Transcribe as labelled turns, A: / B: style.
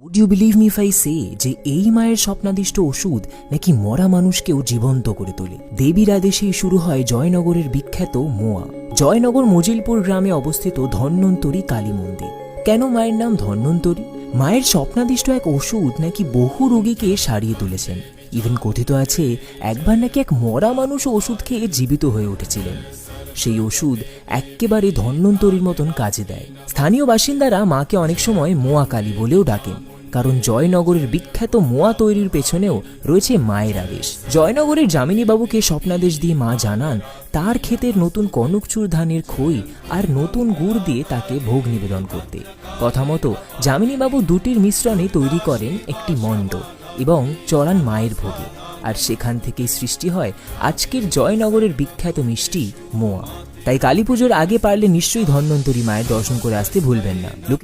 A: Would you believe me if I say যে এই মায়ের স্বপ্নাদিষ্ট ওষুধ নাকি মরা মানুষকেও জীবন্ত করে তোলে? দেবীর আদেশেই শুরু হয় জয়নগরের বিখ্যাত মোয়া। জয়নগর মজিলপুর গ্রামে অবস্থিত ধন্বন্তরী কালী মন্দির। কেন মায়ের নাম ধন্বন্তরী? মায়ের স্বপ্নাদিষ্ট এক ওষুধ নাকি বহু রোগীকে সারিয়ে তুলেছেন। ইভেন কথিত আছে, একবার নাকি এক মরা মানুষ ওষুধ খেয়ে জীবিত হয়ে উঠেছিলেন। সেই ওষুধ এক্কেবারে ধন্বন্তরীর মতন কাজে দেয়। স্থানীয় বাসিন্দারা মাকে অনেক সময় মোয়া কালী বলেও ডাকেন, কারণ জয়নগরের বিখ্যাত মোয়া তৈরির পেছনেও রয়েছে মায়ের আদেশ। জয়নগরের যামিনীবাবুকে স্বপ্নাদেশ দিয়ে মা জানান, তার ক্ষেতের নতুন কনকচুর ধানের খই আর নতুন গুড় দিয়ে তাকে ভোগ নিবেদন করতে। কথা মতো যামিনীবাবু দুটির মিশ্রণে তৈরি করেন একটি মণ্ড এবং চড়ান মায়ের ভোগে। আর সেখান থেকেই সৃষ্টি হয় আজকের জয়নগরের বিখ্যাত মিষ্টি মোয়া। তাই কালী পুজোর আগে পারলে নিশ্চয়ই ধন্বন্তরী মায়ের দর্শন করে আসতে ভুলবেন না।